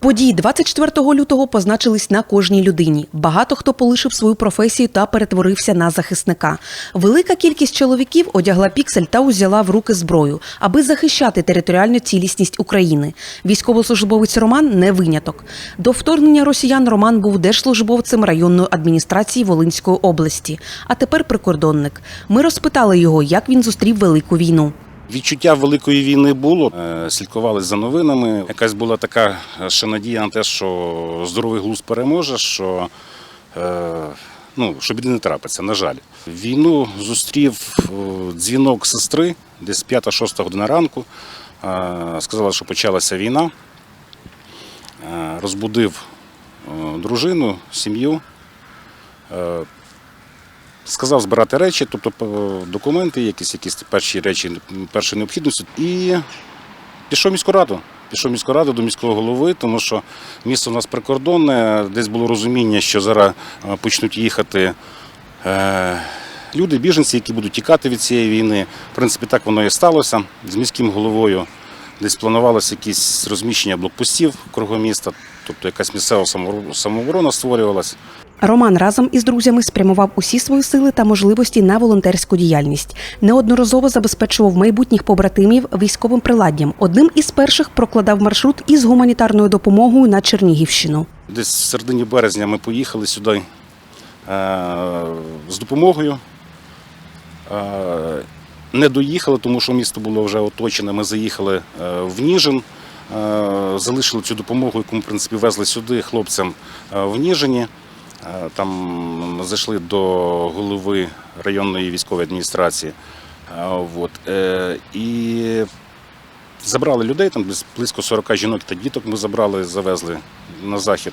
Події 24 лютого позначились на кожній людині. Багато хто полишив свою професію та перетворився на захисника. Велика кількість чоловіків одягла піксель та узяла в руки зброю, аби захищати територіальну цілісність України. Військовослужбовець Роман не виняток. До вторгнення росіян Роман був держслужбовцем районної адміністрації Волинської області, а тепер прикордонник. Ми розпитали його, як він зустрів велику війну. Відчуття великої війни було. Е, Слідкували за новинами. Якась була така е, ще надія на те, що здоровий глузд переможе, що, е, ну, що біди не трапиться, на жаль. Війну зустрів дзвінок сестри десь 5-6 година ранку. Сказала, що почалася війна. Розбудив дружину, сім'ю. Сказав збирати речі, тобто документи, якісь, якісь перші речі першої необхідності, і пішов в міську раду. Пішов в міську раду до міського голови, тому що місто у нас прикордонне, десь було розуміння, що зараз е, почнуть їхати е, люди, біженці, які будуть тікати від цієї війни. В принципі, так воно і сталося. З міським головою десь планувалося якісь розміщення блокпостів кругом міста, тобто якась місцева самооборона- створювалась. Роман разом із друзями спрямував усі свої сили та можливості на волонтерську діяльність. Неодноразово забезпечував майбутніх побратимів військовим приладдям. Одним із перших прокладав маршрут із гуманітарною допомогою на Чернігівщину. Десь в середині березня ми поїхали сюди е, з допомогою. Е, не доїхали, тому що місто було вже оточене. Ми заїхали е, в Ніжин, залишили цю допомогу, яку ми в принципі везли сюди хлопцям в Ніжині. Е, Там зайшли до голови районної військової адміністрації. Е, От. Е, І Забрали людей, там близько 40 жінок та діток ми забрали, завезли на захід,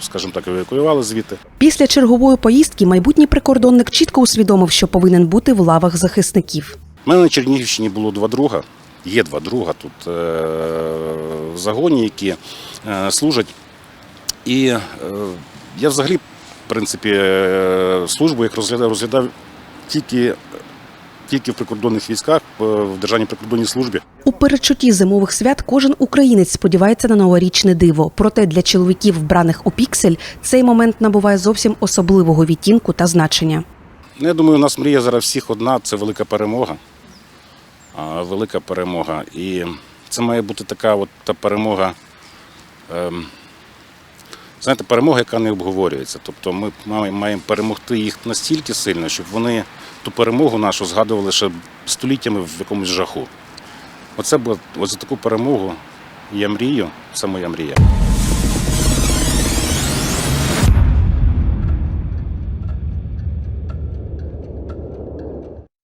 скажімо так, евакуювали звідти. Після чергової поїздки майбутній прикордонник чітко усвідомив, що повинен бути в лавах захисників. У мене на Чернігівщині було два друга, є два друга тут в загоні, які служать. І е, я взагалі, в принципі, е, службу як розглядав, розглядав тільки, тільки в прикордонних військах, е, в Державній прикордонній службі. У передчутті зимових свят кожен українець сподівається на новорічне диво. Проте для чоловіків, вбраних у піксель, цей момент набуває зовсім особливого відтінку та значення. Ну, я думаю, у нас мрія зараз всіх одна це велика перемога. Велика перемога. І це має бути така от та перемога. ем, Знаєте, перемога, яка не обговорюється. Тобто ми маємо маємо перемогти їх настільки сильно, щоб вони ту перемогу нашу згадували ще століттями в якомусь жаху. Оце було, за таку перемогу я мрію, це моя мрія.